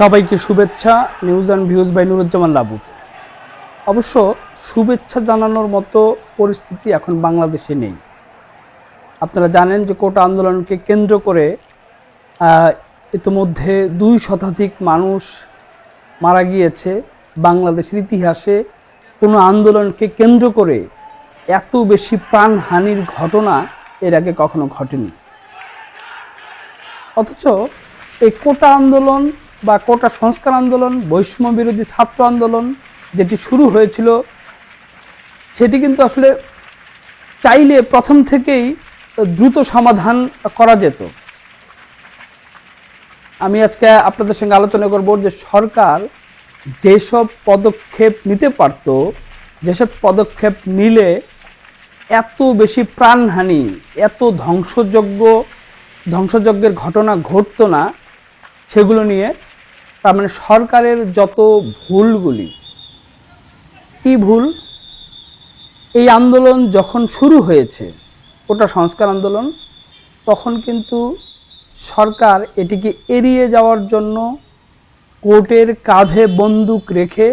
সবাইকে শুভেচ্ছা news and views by Nuruzzaman Labu. অবশ্য শুভেচ্ছা জানানোর মতো পরিস্থিতি এখন বাংলাদেশে নেই। আপনারা জানেন যে কোটা আন্দোলনকে কেন্দ্র করে ইতিমধ্যে দুই শতাধিক মানুষ মারা গিয়েছে। বাংলাদেশের ইতিহাসে কোনো আন্দোলনকে কেন্দ্র করে এত বেশি প্রাণহানির ঘটনা এর আগে কখনো ঘটেনি। অথচ এই কোটা আন্দোলন বা কোটা সংস্কার আন্দোলন, বৈষম্য বিরোধী ছাত্র আন্দোলন যেটি শুরু হয়েছিল, সেটি কিন্তু আসলে চাইলে প্রথম থেকেই দ্রুত সমাধান করা যেত। আমি আজকে আপনাদের সঙ্গে আলোচনা করব যে সরকার যেসব পদক্ষেপ নিতে পারত, যেসব পদক্ষেপ নিলে এত বেশি প্রাণহানি, এত ধ্বংসযজ্ঞ, ধ্বংসযজ্ঞের ঘটনা ঘটতো না, সেগুলো নিয়ে তার মানে সরকারের যত ভুলগুলি, কি ভুল? এই আন্দোলন যখন শুরু হয়েছে, ওটা সংস্কার আন্দোলন, তখন কিন্তু সরকার এটিকে এড়িয়ে যাওয়ার জন্য কোর্টের কাঁধে বন্দুক রেখে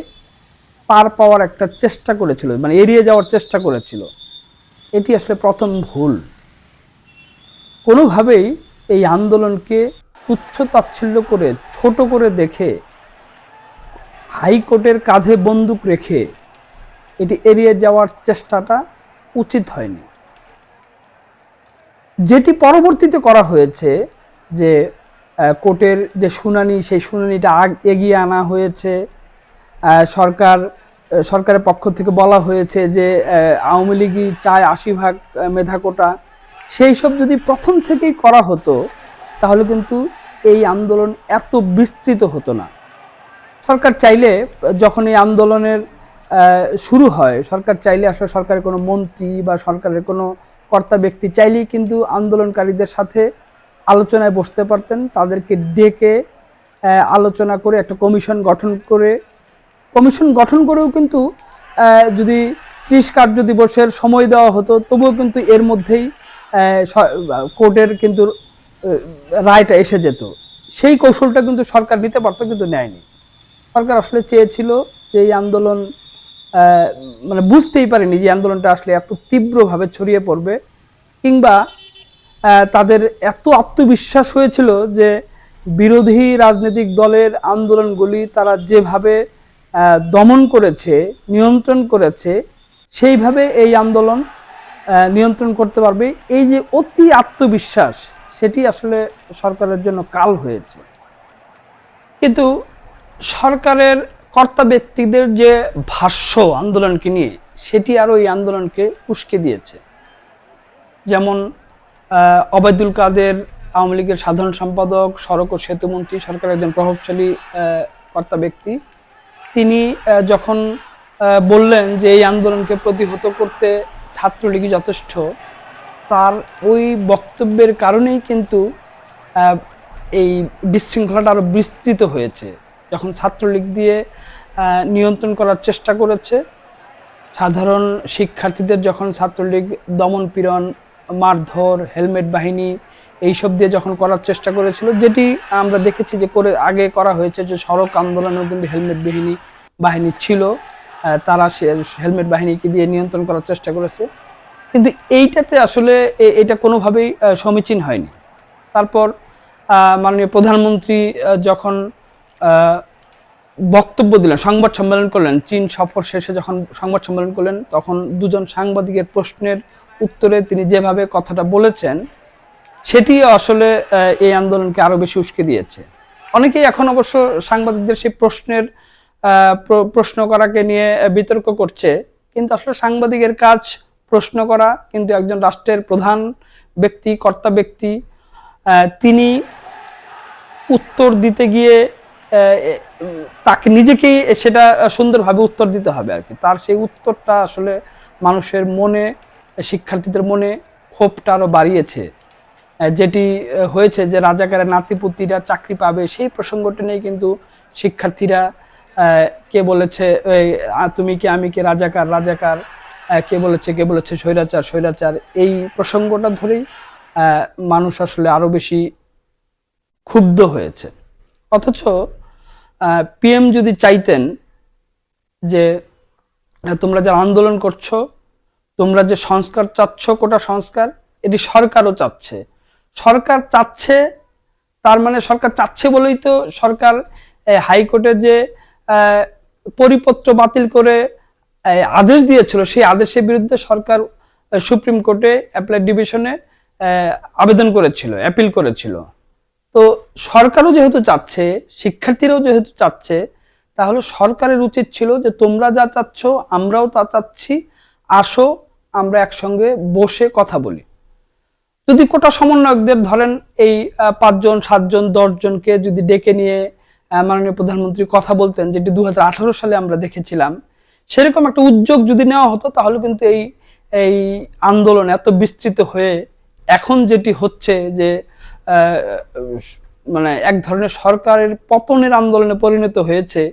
পার পাওয়ার একটা চেষ্টা করেছিল মানে এড়িয়ে যাওয়ার চেষ্টা করেছিল। এটি আসলে প্রথম ভুল। কোনোভাবেই এই আন্দোলনকে তুচ্ছ তাচ্ছিল্য করে, ছোট করে দেখে, হাইকোর্টের কাঁধে বন্দুক রেখে এটি এড়িয়ে যাওয়ার চেষ্টাটা উচিত হয়নি। যেটি পরবর্তীতে করা হয়েছে যে কোর্টের যে শুনানি, সেই শুনানিটা আগ এগিয়ে আনা হয়েছে। সরকার সরকারের পক্ষ থেকে বলা হয়েছে যে আওয়ামী লীগই চায় আশি ভাগ মেধা কোটা সেই সব যদি প্রথম থেকেই করা হতো তাহলে কিন্তু এই আন্দোলন এত বিস্তৃত হতো না। সরকার চাইলে যখন এই আন্দোলনের শুরু হয়, সরকার চাইলে আসলে সরকারের কোনো মন্ত্রী বা সরকারের কোনো কর্তা ব্যক্তি চাইলেই কিন্তু আন্দোলনকারীদের সাথে আলোচনায় বসতে পারতেন, তাদেরকে ডেকে আলোচনা করে, একটা কমিশন গঠন করে, কমিশন গঠন করেও কিন্তু যদি ত্রিশ কার্য দিবসের সময় দেওয়া হতো, তবুও কিন্তু এর মধ্যেই কোর্টের কিন্তু রায়টা এসে যেত। সেই কৌশলটা কিন্তু সরকার নিতে পারতো, কিন্তু নেয়নি। সরকার আসলে চেয়েছিল যে এই আন্দোলন মানে বুঝতেই পারেনি যে আন্দোলনটা আসলে এত তীব্রভাবে ছড়িয়ে পড়বে, কিংবা তাদের এত আত্মবিশ্বাস হয়েছিল যে বিরোধী রাজনৈতিক দলের আন্দোলনগুলি তারা যেভাবে দমন করেছে, নিয়ন্ত্রণ করেছে, সেইভাবে এই আন্দোলন নিয়ন্ত্রণ করতে পারবে। এই যে অতি আত্মবিশ্বাস সেটি আসলে সরকারের জন্য কাল হয়েছে। কিন্তু সরকারের কর্তা ব্যক্তিদের যে ভাষ্য আন্দোলনকে নিয়ে সেটি আরও এই আন্দোলনকে উস্কে দিয়েছে। যেমন আহ, অবায়দুল কাদের আওয়ামী লীগের সাধারণ সম্পাদক সড়ক ও সেতুমন্ত্রী সরকারের একজন প্রভাবশালী কর্তা ব্যক্তি। তিনি যখন বললেন যে এই আন্দোলনকে প্রতিহত করতে ছাত্রলীগই যথেষ্ট তার ওই বক্তব্যের কারণেই কিন্তু এই বিশৃঙ্খলাটা আরও বিস্তৃত হয়েছে। যখন ছাত্রলীগ দিয়ে নিয়ন্ত্রণ করার চেষ্টা করেছে, সাধারণ শিক্ষার্থীদের যখন ছাত্রলীগ দমন পীড়ন, মারধর, হেলমেট বাহিনী এইসব দিয়ে যখন করার চেষ্টা করেছিল, যেটি আমরা দেখেছি যে করে, আগে করা হয়েছে যে সড়ক আন্দোলনেও কিন্তু হেলমেট বাহিনী বাহিনী ছিল তারা সে হেলমেট বাহিনীকে দিয়ে নিয়ন্ত্রণ করার চেষ্টা করেছে। কিন্তু এইটাতে আসলে এটা কোনোভাবেই সমীচীন হয়নি। তারপর মাননীয় প্রধানমন্ত্রী যখন বক্তব্য দিলেন, সংবাদ সম্মেলন করলেন, চীন সফর শেষে যখন সংবাদ সম্মেলন করলেন, তখন দুজন সাংবাদিকের প্রশ্নের উত্তরে তিনি যেভাবে কথাটা বলেছেন সেটি আসলে এই আন্দোলনকে আরও বেশি উস্কে দিয়েছে। অনেকেই এখন অবশ্য সাংবাদিকদের সেই প্রশ্নের প্রশ্ন করাকে নিয়ে বিতর্ক করছে, কিন্তু আসলে সাংবাদিকের কাজ প্রশ্ন করা, কিন্তু একজন রাষ্ট্রের প্রধান ব্যক্তি, কর্তা ব্যক্তি তিনি উত্তর দিতে গিয়ে তাকে নিজেকেই সেটা সুন্দরভাবে উত্তর দিতে হবে আর কি। তার সেই উত্তরটা আসলে মানুষের মনে, শিক্ষার্থীদের মনে ক্ষোভটা আরও বাড়িয়েছে। যেটি হয়েছে যে রাজাকারের নাতিপুতিরা চাকরি পাবে, সেই প্রসঙ্গটা নিয়ে কিন্তু শিক্ষার্থীরা কে বলেছে তুমি কি, আমি কি রাজাকার? রাজাকার কে বলেছে কে বলেছে স্বৈরাচার স্বৈরাচার, এই প্রসঙ্গটা ধরেই মানুষ আসলে আরও বেশি ক্ষুব্ধ হয়েছে। অথচ পিএম যদি চাইতেন যে, তোমরা যারা আন্দোলন করছ, তোমরা যে সংস্কার চাচ্ছ, কোটা সংস্কার, এটি সরকারও চাচ্ছে। সরকার চাচ্ছে, তার মানে সরকার চাচ্ছে বলেই তো সরকার হাইকোর্টে যে পরিপত্র বাতিল করে আদেশ দিয়েছিল, সেই আদেশের বিরুদ্ধে সরকার সুপ্রিম কোর্টে অ্যাপ্লাই ডিভিশনে আবেদন করেছিল অ্যাপিল করেছিল। তো সরকারও যেহেতু চাচ্ছে, শিক্ষার্থীরাও যেহেতু চাচ্ছে, তাহলে সরকারের উচিত ছিল যে তোমরা যা চাচ্ছ, আমরাও তা চাচ্ছি, আসো, আমরা একসঙ্গে বসে কথা বলি। যদি কোটা সমন্বয়কদের ধরেন, এই পাঁচজন, সাতজন, দশজনকে যদি ডেকে নিয়ে মাননীয় প্রধানমন্ত্রী কথা বলতেন, যেটি দু হাজার আঠারো সালে আমরা দেখেছিলাম সেরকম একটা উদ্যোগ যদি নেওয়া হতো, তাহলে কিন্তু এই এই আন্দোলন এত বিস্তৃত হয়ে এখন যেটি হচ্ছে যে মানে এক ধরনের সরকারের পতনের আন্দোলনে পরিণত হয়েছে,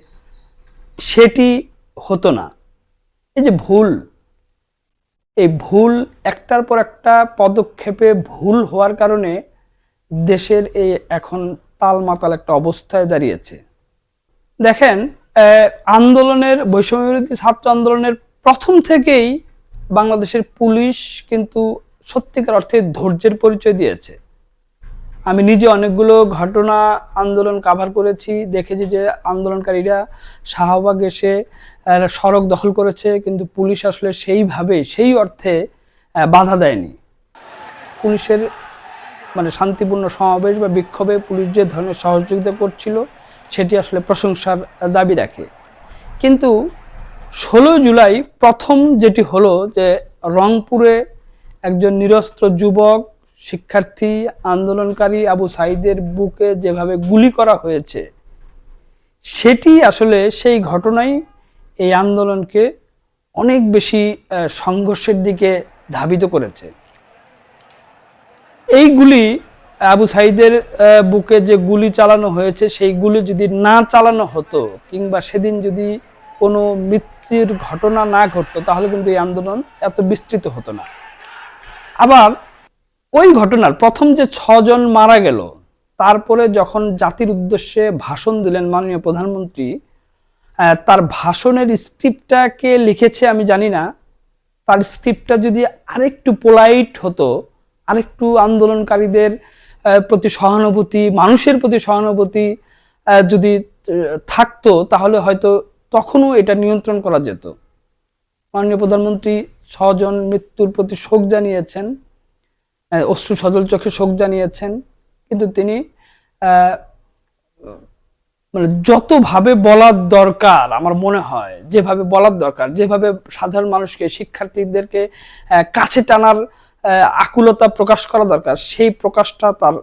সেটি হতো না। এই যে ভুল, এই ভুল একটার পর একটা পদক্ষেপে ভুল হওয়ার কারণে দেশের এই এখন তালমাতাল একটা অবস্থায় দাঁড়িয়েছে। দেখেন আন্দোলনের বৈষম্য বিরোধী ছাত্র আন্দোলনের প্রথম থেকেই বাংলাদেশের পুলিশ কিন্তু সত্যিকার অর্থে ধৈর্যের পরিচয় দিয়েছে। আমি নিজে অনেকগুলো ঘটনা আন্দোলন কাভার করেছি, দেখেছি যে আন্দোলনকারীরা শাহবাগ এসে সড়ক দখল করেছে, কিন্তু পুলিশ আসলে সেইভাবে সেই অর্থে বাধা দেয়নি। পুলিশের মানে শান্তিপূর্ণ সমাবেশ বা বিক্ষোভে পুলিশ যে ধরনের সহযোগিতা করছিল সেটি আসলে প্রশংসার দাবি রাখে। কিন্তু ষোলো জুলাই প্রথম যেটি হলো যে রংপুরে একজন নিরস্ত্র যুবক, শিক্ষার্থী, আন্দোলনকারী আবু সাইদের বুকে যেভাবে গুলি করা হয়েছে, সেটি আসলে সেই ঘটনাই এই আন্দোলনকে অনেক বেশি সংঘর্ষের দিকে ধাবিত করেছে। এই গুলি আবু সাইদের বুকে যে গুলি চালানো হয়েছে, সেই গুলি যদি না চালানো হতো, কিংবা সেদিন যদি কোনো মৃত্যুর ঘটনা না ঘটতো, তাহলে কিন্তু এই আন্দোলন এত বিস্তৃত হতো না। আবার ওই ঘটনার প্রথম যে ছজন মারা গেল, তারপরে যখন জাতির উদ্দেশ্যে ভাষণ দিলেন মাননীয় প্রধানমন্ত্রী তার ভাষণের স্ক্রিপ্টটা কে লিখেছে আমি জানি না, তার স্ক্রিপ্টটা যদি আরেকটু পোলাইট হতো, আরেকটু আন্দোলনকারীদের প্রতি সহানুভূতি, মানুষের প্রতি সহানুভূতি যদি থাকতো, তাহলে হয়তো তখনও এটা নিয়ন্ত্রণ করা যেত। মাননীয় প্রধানমন্ত্রী ছজন মৃত্যুর প্রতি শোক জানিয়েছেন অশ্রু সজল চোখে শোক জানিয়েছেন, কিন্তু তিনি মানে যতভাবে বলার দরকার, আমার মনে হয়, যেভাবে বলার দরকার, যেভাবে সাধারণ মানুষকে, শিক্ষার্থীদেরকে কাছে টানার আকুলতা প্রকাশ করা দরকার। সেই প্রকাশটা তার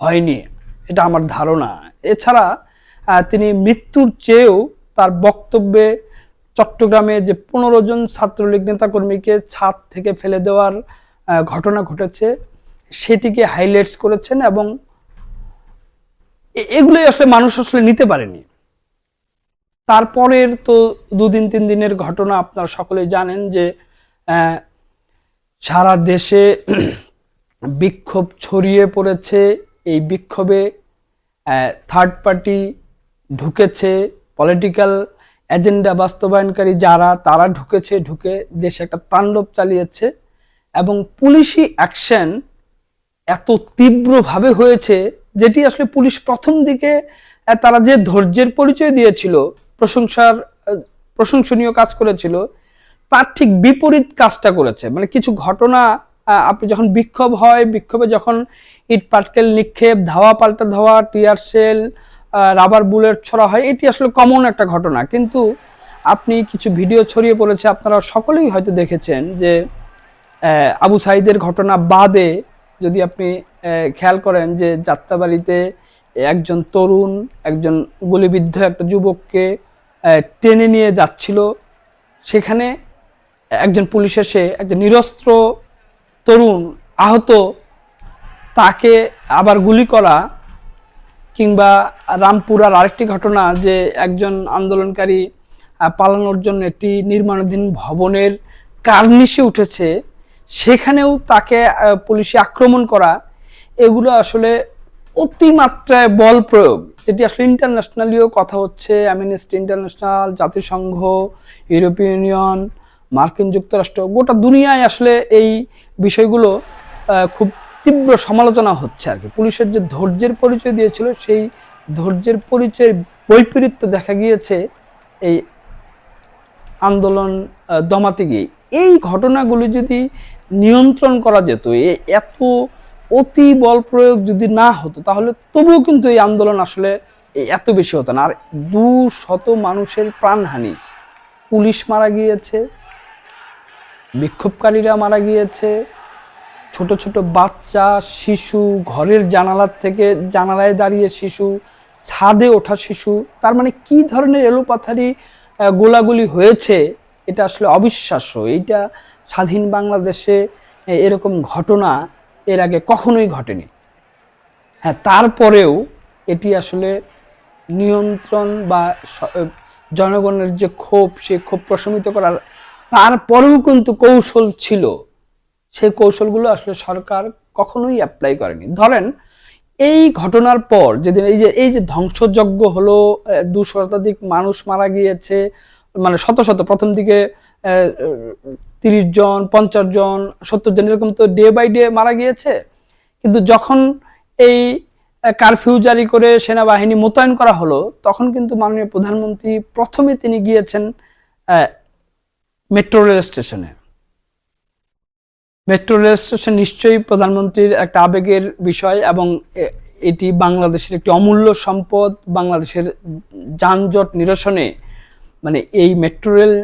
হয়নি। এটা আমার ধারণা। এছাড়া তিনি মৃত্যুর চেয়েও তার বক্তব্যে চট্টগ্রামে যে পনেরো জন ছাত্রলীগ নেতাকর্মীকে ছাদ থেকে ফেলে দেওয়ার ঘটনা ঘটেছে, সেটিকে হাইলাইটস করেছেন এবং এগুলোই আসলে মানুষ আসলে নিতে পারেনি। তারপরের তো দুদিন, তিন দিনের ঘটনা আপনারা সকলেই জানেন যে সারা দেশে বিক্ষোভ ছড়িয়ে পড়েছে, এই বিক্ষোভে থার্ড পার্টি ঢুকেছে পলিটিক্যাল এজেন্ডা বাস্তবায়নকারী যারা, তারা ঢুকেছে, ঢুকে দেশে একটা তাণ্ডব চালিয়েছে এবং পুলিশি অ্যাকশন এত তীব্রভাবে হয়েছে যেটি আসলে পুলিশ প্রথম দিকে তারা যে ধৈর্যের পরিচয় দিয়েছিল, প্রশংসার প্রশংসনীয় কাজ করেছিল তার ঠিক বিপরীত কাজটা করেছে। মানে কিছু ঘটনা আপনি যখন বিক্ষোভ হয়, বিক্ষোভে যখন ইট পাটকেল নিক্ষেপ, ধাওয়া পাল্টা ধাওয়া, টিয়ার সেল রাবার বুলেট ছড়া হয়, এটি আসলে কমন একটা ঘটনা। কিন্তু আপনি কিছু ভিডিও ছড়িয়ে পড়েছে, আপনারা সকলেই হয়তো দেখেছেন যে আবু সাইদের ঘটনা বাদে যদি আপনি খেয়াল করেন যে যাত্রাবাড়িতে একজন তরুণ, একজন গুলিবিদ্ধ একটা যুবককে টেনে নিয়ে যাচ্ছিল। সেখানে একজন পুলিশ এসে একজন নিরস্ত্র তরুণ আহত, তাকে আবার গুলি করা কিংবা রামপুরার আরেকটি ঘটনা যে একজন আন্দোলনকারী পালানোর জন্য একটি নির্মাণাধীন ভবনের কার্নিশে উঠেছে, সেখানেও তাকে পুলিশে আক্রমণ করা, এগুলো আসলে অতিমাত্রায় বল প্রয়োগ, যেটি আসলে ইন্টারন্যাশনালিও কথা হচ্ছে অ্যামনেস্টি ইন্টারন্যাশনাল জাতিসংঘ ইউরোপীয় ইউনিয়ন মার্কিন যুক্তরাষ্ট্র গোটা দুনিয়ায় আসলে এই বিষয়গুলো খুব তীব্র সমালোচনা হচ্ছে আর কি। পুলিশের যে ধৈর্যের পরিচয় দিয়েছিল, সেই ধৈর্যের পরিচয়ের বৈপরীত্য দেখা গিয়েছে এই আন্দোলন দমাতে গিয়ে। এই ঘটনাগুলি যদি নিয়ন্ত্রণ করা যেত এত অতি বল প্রয়োগ যদি না হতো, তাহলে তবুও কিন্তু এই আন্দোলন আসলে এত বেশি হতো না। আর দু শত মানুষের প্রাণহানি। পুলিশ মারা গিয়েছে বিক্ষোভকারীরা মারা গিয়েছে। ছোট ছোট বাচ্চা, শিশু, ঘরের জানালার থেকে জানালায় দাঁড়িয়ে শিশু, ছাদে ওঠা শিশু, তার মানে কি ধরনের এলোপাথারি গোলাগুলি হয়েছে, এটা আসলে অবিশ্বাস্য। এইটা স্বাধীন বাংলাদেশে এরকম ঘটনা এর আগে কখনোই ঘটেনি। হ্যাঁ তারপরেও এটি আসলে নিয়ন্ত্রণ বা জনগণের যে ক্ষোভ, সে ক্ষোভ প্রশমিত করার তারপরেও কিন্তু কৌশল ছিল। সেই কৌশলগুলো আসলে সরকার কখনোই অ্যাপ্লাই করেনি। ধরেন, এই ঘটনার পর যেদিন এই যে এই যে ধ্বংসযজ্ঞ হলো দুশো শতাধিক মানুষ মারা গিয়েছে মানে শত শত, প্রথম দিকে তিরিশ জন, পঞ্চাশ জন, সত্তর জন, এরকম তো ডে বাই ডে মারা গিয়েছে। কিন্তু যখন এই কারফিউ জারি করে সেনাবাহিনী মোতায়েন করা হলো, তখন কিন্তু মাননীয় প্রধানমন্ত্রী প্রথমে তিনি গিয়েছেন মেট্রো রেল স্টেশনে। মেট্রো রেল স্টেশন নিশ্চয়ই প্রধানমন্ত্রীর একটা আবেগের বিষয় এবং এটি বাংলাদেশের একটি অমূল্য সম্পদ, বাংলাদেশের যানজট নিরসনে মানে এই মেট্রো রেল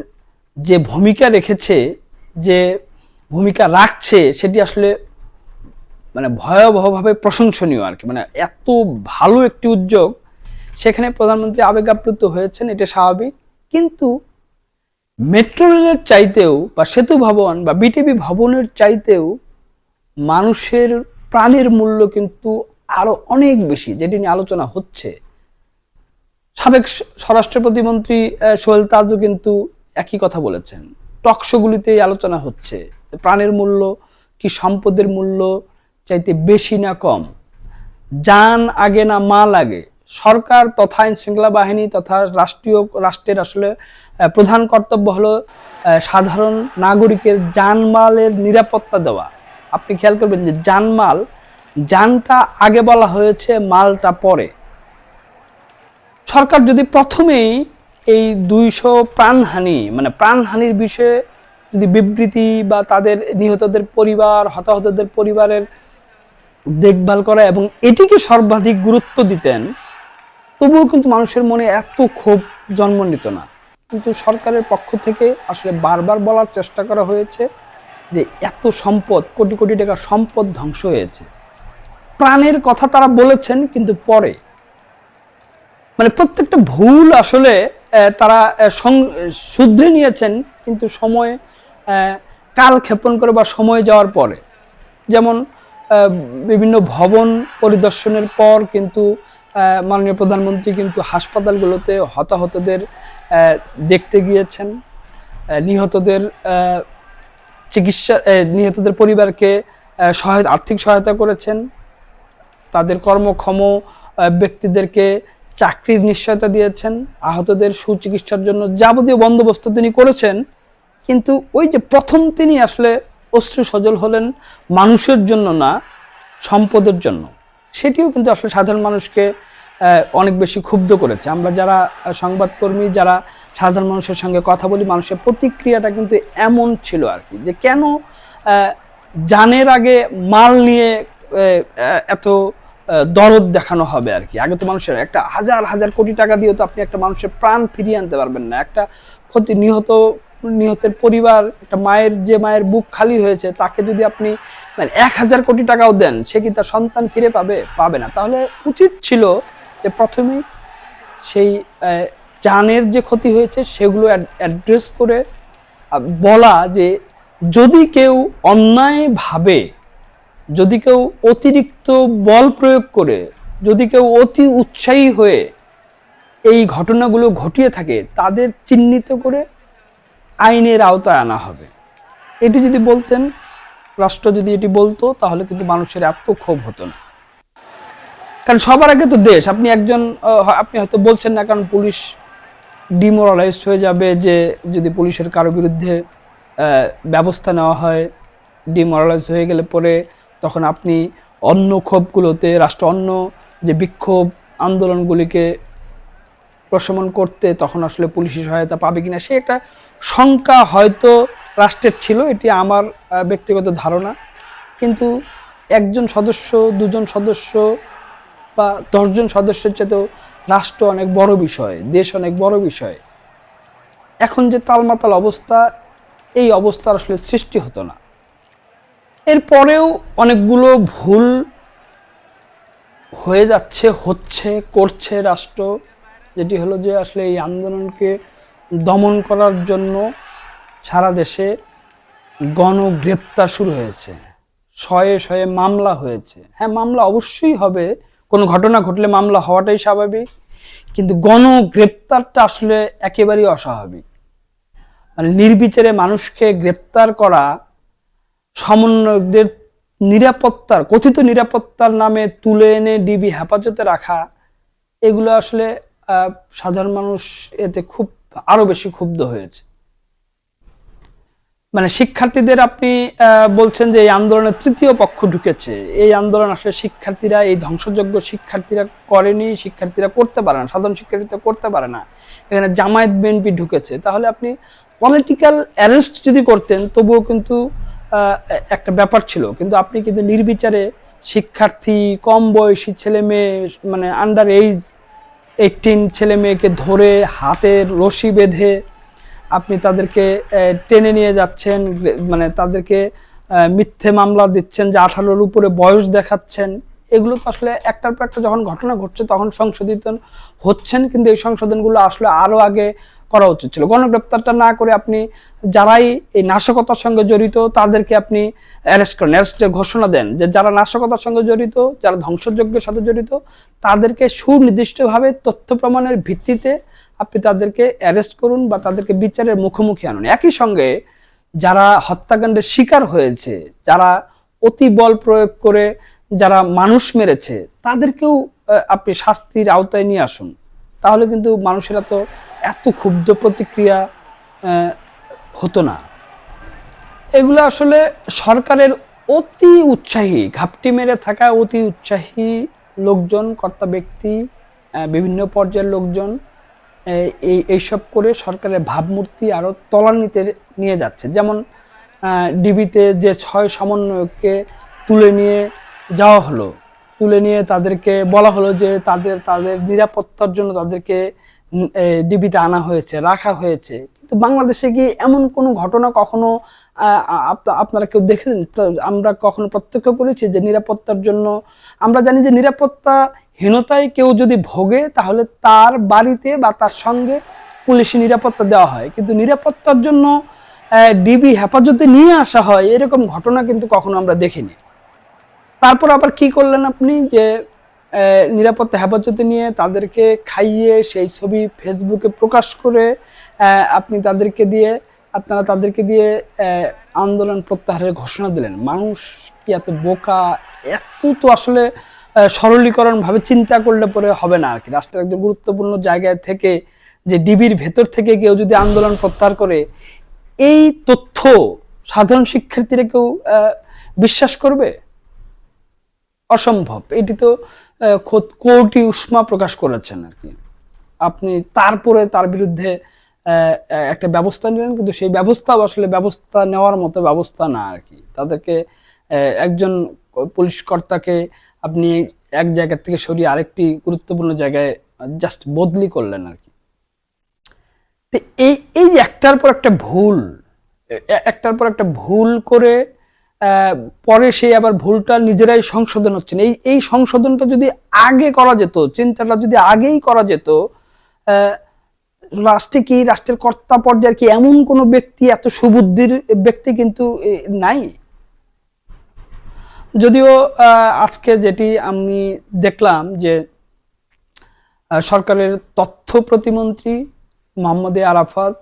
যে ভূমিকা রেখেছে, যে ভূমিকা রাখছে, সেটি আসলে মানে ভয়াবহভাবে প্রশংসনীয় আর কি। মানে এত ভালো একটি উদ্যোগ, সেখানে প্রধানমন্ত্রী আবেগ আপ্লুত হয়েছেন, এটা স্বাভাবিক। কিন্তু মেট্রো রেলের চাইতেও বা সেতু ভবন বা বিটিভি ভবনের চাইতেও মানুষের প্রাণের মূল্য কিন্তু আরও অনেক বেশি, যেটি নিয়ে আলোচনা হচ্ছে। সাবেক স্বরাষ্ট্র প্রতিমন্ত্রী সোহেল তাজও কিন্তু একই কথা বলেছেন। টকশোগুলিতে আলোচনা হচ্ছে প্রাণের মূল্য কি সম্পদের মূল্য চাইতে বেশি না কম? যান আগে না মাল আগে? সরকার তথা আইন শৃঙ্খলা বাহিনী তথা রাষ্ট্রীয়, রাষ্ট্রের আসলে প্রধান কর্তব্য হলো সাধারণ নাগরিকের জানমালের নিরাপত্তা দেওয়া। আপনি খেয়াল করবেন যে জানমাল যানটা আগে বলা হয়েছে, মালটা পরে। সরকার যদি প্রথমেই এই দুইশো প্রাণহানি মানে প্রাণহানির বিষয়ে যদি বিবৃতি বা তাদের নিহতদের পরিবার, হতাহতদের পরিবারের দেখভাল করা এবং এটিকে সর্বাধিক গুরুত্ব দিতেন, তবুও কিন্তু মানুষের মনে এত ক্ষোভ জন্ম নিত না। কিন্তু সরকারের পক্ষ থেকে আসলে বারবার বলার চেষ্টা করা হয়েছে যে এত সম্পদ, কোটি কোটি টাকা সম্পদ ধ্বংস হয়েছে। প্রাণের কথা তারা বলেছেন, কিন্তু পরে। মানে প্রত্যেকটা ভুল আসলে তারা শুধরে নিয়েছেন, কিন্তু সময় কাল ক্ষেপণ করে বা সময় যাওয়ার পরে। যেমন বিভিন্ন ভবন পরিদর্শনের পর কিন্তু মাননীয় প্রধানমন্ত্রী কিন্তু হাসপাতালগুলোতে হতাহতদের দেখতে গিয়েছেন। নিহতদের চিকিৎসা নিহতদের পরিবারকে সহায়তা, আর্থিক সহায়তা করেছেন। তাদের কর্মক্ষম ব্যক্তিদেরকে চাকরির নিশ্চয়তা দিয়েছেন। আহতদের সুচিকিৎসার জন্য যাবতীয় বন্দোবস্ত তিনি করেছেন। কিন্তু ওই যে প্রথম তিনি আসলে অশ্রু সজল হলেন মানুষের জন্য না, সম্পদের জন্য। সেটিও কিন্তু আসলে সাধারণ মানুষকে অনেক বেশি ক্ষুব্ধ করেছে। আমরা যারা সংবাদকর্মী, যারা সাধারণ মানুষের সঙ্গে কথা বলি, মানুষের প্রতিক্রিয়াটা কিন্তু এমন ছিল আর কি, যে কেন জানের আগে মাল নিয়ে এত দরদ দেখানো হবে আর কি। আগে তো মানুষের একটা হাজার হাজার কোটি টাকা দিয়ে তো আপনি একটা মানুষের প্রাণ ফিরিয়ে আনতে পারবেন না। একটা ক্ষতি নিহত, নিহতের পরিবার, একটা মায়ের, যে মায়ের বুক খালি হয়েছে, তাকে যদি আপনি মানে এক হাজার কোটি টাকাও দেন, সে কি তার সন্তান ফিরে পাবে পাবে না? তাহলে উচিত ছিল যে প্রথমেই সেই জানের যে ক্ষতি হয়েছে সেগুলো অ্যাড্রেস করে বলা যে যদি কেউ অন্যায়ভাবে, যদি কেউ অতিরিক্ত বল প্রয়োগ করে, যদি কেউ অতি উৎসাহী হয়ে এই ঘটনাগুলো ঘটিয়ে থাকে, তাদের চিহ্নিত করে আইনের আওতায় আনা হবে। এটি যদি বলতেন, রাষ্ট্র যদি এটি বলতো, তাহলে কিন্তু মানুষের এত ক্ষোভ হতো না। কারণ সবার আগে তো দেশ। আপনি একজন আপনি হয়তো বলছেন না, কারণ পুলিশ ডিমোরালাইজড হয়ে যাবে যে যদি পুলিশের কারও বিরুদ্ধে ব্যবস্থা নেওয়া হয়, ডিমোরালাইজ হয়ে গেলে পরে তখন আপনি অন্য ক্ষোভগুলোতে, রাষ্ট্র অন্য যে বিক্ষোভ আন্দোলনগুলিকে প্রশমন করতে তখন আসলে পুলিশি সহায়তা পাবে কিনা, সে একটা শঙ্কা হয়তো রাষ্ট্রের ছিল, এটি আমার ব্যক্তিগত ধারণা। কিন্তু একজন সদস্য, দুজন সদস্য বা দশজন সদস্যের চেয়েতেও রাষ্ট্র অনেক বড় বিষয়, দেশ অনেক বড় বিষয়। এখন যে তালমাতাল অবস্থা, এই অবস্থার আসলে সৃষ্টি হতো না। এরপরেও অনেকগুলো ভুল হয়ে যাচ্ছে, হচ্ছে, করছে রাষ্ট্র, যেটি হলো যে আসলে এই আন্দোলনকে দমন করার জন্য সারা দেশে গণগ্রেপ্তার শুরু হয়েছে। শয়ে শয়ে মামলা হয়েছে। হ্যাঁ মামলা অবশ্যই হবে কোনো ঘটনা ঘটলে মামলা হওয়াটাই স্বাভাবিক, কিন্তু গণগ্রেপ্তারটা আসলে একেবারেই অস্বাভাবিক। মানে নির্বিচারে মানুষকে গ্রেপ্তার করা, সমন্বয়কদের নিরাপত্তার, কথিত নিরাপত্তার নামে তুলে এনে ডিবি হেফাজতে রাখা, এগুলো আসলে সাধারণ মানুষ এতে খুব, আরও বেশি ক্ষুব্ধ হয়েছে। মানে শিক্ষার্থীদের আপনি বলছেন যে এই আন্দোলনের তৃতীয় পক্ষ ঢুকেছে। এই আন্দোলন আসলে শিক্ষার্থীরা, এই ধ্বংসযোগ্য শিক্ষার্থীরা করেনি, শিক্ষার্থীরা করতে পারে না, সাধারণ শিক্ষার্থীরা করতে পারে না। এখানে জামায়াত বিএনপি ঢুকেছে। তাহলে আপনি পলিটিক্যাল অ্যারেস্ট যদি করতেন, তবুও কিন্তু একটা ব্যাপার ছিল। কিন্তু আপনি কিন্তু নির্বিচারে শিক্ষার্থী, কম বয়সী ছেলে মেয়ে মানে আন্ডার এইজ এইটিন ছেলে মেয়েকে ধরে হাতের রশি বেঁধে আপনি তাদেরকে টেনে নিয়ে যাচ্ছেন মানে তাদেরকে মিথ্যে মামলা দিচ্ছেন, যে আঠারোর উপরে বয়স দেখাচ্ছেন। এগুলো তো আসলে একটার পর একটা যখন ঘটনা ঘটছে, তখন সংশোধিত হচ্ছেন, কিন্তু এই সংশোধনগুলো আসলে আরও আগে করা উচিত ছিল। গণগ্রেপ্তারটা না করে আপনি যারাই এই নাশকতার সঙ্গে জড়িত, তাদেরকে আপনি অ্যারেস্ট করেন। অ্যারেস্টের ঘোষণা দেন যে যারা নাশকতার সঙ্গে জড়িত, যারা ধ্বংসযজ্ঞের সাথে জড়িত, তাদেরকে সুনির্দিষ্টভাবে তথ্য প্রমাণের ভিত্তিতে আপনি তাদেরকে অ্যারেস্ট করুন বা তাদেরকে বিচারের মুখোমুখি আনুন। একই সঙ্গে যারা হত্যাকাণ্ডের শিকার হয়েছে, যারা অতি বল প্রয়োগ করে যারা মানুষ মেরেছে, তাদেরকেও আপনি শাস্তির আওতায় নিয়ে আসুন। তাহলে কিন্তু মানুষেরা তো এত ক্ষুব্ধ প্রতিক্রিয়া হতো না। এগুলো আসলে সরকারের অতি উৎসাহী, ঘাপটি মেরে থাকা অতি উৎসাহী লোকজন, কর্তা ব্যক্তি বিভিন্ন পর্যায়ের লোকজন এই, এইসব করে সরকারের ভাবমূর্তি আরও তলানিতে নিয়ে যাচ্ছে। যেমন ডিবিতে যে ছয় সমন্বয়ককে তুলে নিয়ে যাওয়া হলো, তুলে নিয়ে তাদেরকে বলা হলো যে তাদের তাদের নিরাপত্তার জন্য তাদেরকে ডিবিতে আনা হয়েছে, রাখা হয়েছে। কিন্তু বাংলাদেশে কি এমন কোনো ঘটনা কখনো আপনারা কেউ দেখেছেন? আমরা কখনো প্রত্যক্ষ করেছি যে নিরাপত্তার জন্য, আমরা জানি যে নিরাপত্তাহীনতায় কেউ যদি ভোগে, তাহলে তার বাড়িতে বা তার সঙ্গে পুলিশি নিরাপত্তা দেওয়া হয়। কিন্তু নিরাপত্তার জন্য ডিবি হেফাজতে নিয়ে আসা হয়, এরকম ঘটনা কিন্তু কখনো আমরা দেখিনি। তারপর আবার কি করলেন আপনি? যে নিরাপত্তা হেফাজতে নিয়ে তাদেরকে খাইয়ে সেই ছবি ফেসবুকে প্রকাশ করে আপনি তাদেরকে দিয়ে আপনারা তাদেরকে দিয়ে আন্দোলন প্রত্যাহারের ঘোষণা দিলেন। মানুষ কি এত বোকা? এত তো আসলে আহ, সরলীকরণ ভাবে চিন্তা করলে পরে হবে না আর কি। রাষ্ট্রের একজন গুরুত্বপূর্ণ জায়গায় থেকে যে ডিবির ভেতর থেকে কেউ যদি আন্দোলন প্রত্যাহার করে এই তথ্য সাধারণ শিক্ষার্থীরা কেউ বিশ্বাস করবে? অসম্ভব। এটি তো খোদ কোর্টই উষ্মা প্রকাশ করেছেন আর কি। আপনি তারপরে তার বিরুদ্ধে একটা ব্যবস্থা নিলেন, কিন্তু সেই ব্যবস্থা আসলে ব্যবস্থা নেওয়ার মতো ব্যবস্থা না আর কি তাদেরকে একজন পুলিশ কর্তাকে আপনি এক জায়গা থেকে সরিয়ে আরেকটি গুরুত্বপূর্ণ জায়গায় জাস্ট বদলি করলেন আর কি তো এই এই একটার পর একটা ভুল একটার পর একটা ভুল করে পরে সেই আবার ভুলটা নিজেরাই সংশোধন হচ্ছে না। এই এই সংশোধনটা যদি আগে করা যেত, চিন্তাটা যদি আগেই করা যেত রাষ্ট্রে কি, রাষ্ট্রের কর্তা পর্যায়ের কি এমন কোনো ব্যক্তি, এত সুবুদ্ধির ব্যক্তি কিন্তু নাই? যদিও আজকে যেটি আমি দেখলাম যে সরকারের তথ্য প্রতিমন্ত্রী মোহাম্মদ আরাফাত,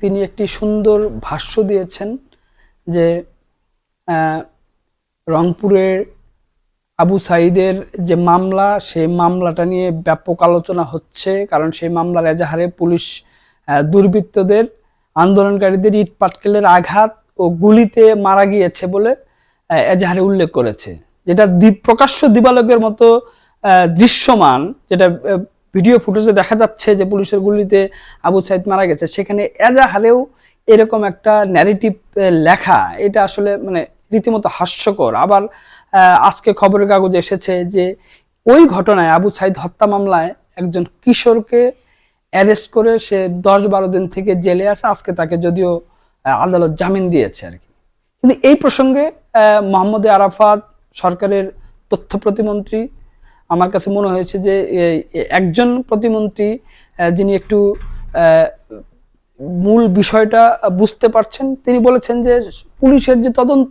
তিনি একটি সুন্দর ভাষ্য দিয়েছেন যে রংপুরের আবু সাইদের যে মামলা, সেই মামলাটা নিয়ে ব্যাপক আলোচনা হচ্ছে, কারণ সেই মামলার এজাহারে পুলিশ দুর্বৃত্তদের, আন্দোলনকারীদের ইট পাটকেলের আঘাত ও গুলিতে মারা গিয়েছে বলে এজাহারে উল্লেখ করেছে। যেটা দ্বীপ প্রকাশ্য দিবালকের মতো দৃশ্যমান, যেটা ভিডিও ফুটেজে দেখা যাচ্ছে যে পুলিশের গুলিতে আবু সাইদ মারা গেছে, সেখানে এজাহারেও এরকম একটা ন্যারেটিভ লেখা, এটা আসলে মানে রীতিমতো হাস্যকর। আবার আজকে খবরের কাগজে এসেছে যে ওই ঘটনায় আবু সাইদ হত্যা মামলায় একজন কিশোরকে অ্যারেস্ট করে সে দশ বারো দিন থেকে জেলে আছে। আজকে তাকে যদিও আদালত জামিন দিয়েছে আর কি। কিন্তু এই প্রসঙ্গে মোহাম্মদ আরাফাত সরকারের তথ্য প্রতিমন্ত্রী, আমার কাছে মনে হয়েছে যে একজন প্রতিমন্ত্রী যিনি একটু মূল বিষয়টা বুঝতে পারছেন। তিনি বলেছেন যে পুলিশের যে তদন্ত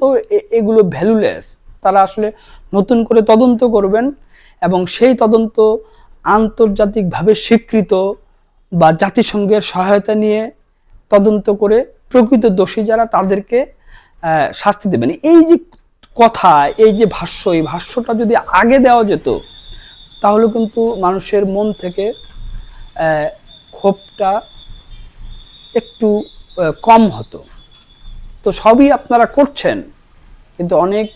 এগুলো ভ্যালুলেস তারা আসলে নতুন করে তদন্ত করবেন এবং সেই তদন্ত আন্তর্জাতিকভাবে স্বীকৃত বা জাতিসংঘের সহায়তা নিয়ে তদন্ত করে প্রকৃত দোষী যারা তাদেরকে শাস্তি দেবেন। এই যে কথা, এই যে ভাষ্য, এই ভাষ্যটা যদি আগে দেওয়া যেত, তাহলে কিন্তু মানুষের মন থেকে ক্ষোভটা একটু কম হতো। তো সবই আপনারা করছেন, কিন্তু অনেক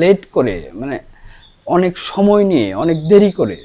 লেট করে মানে অনেক সময় নিয়ে, অনেক দেরি করে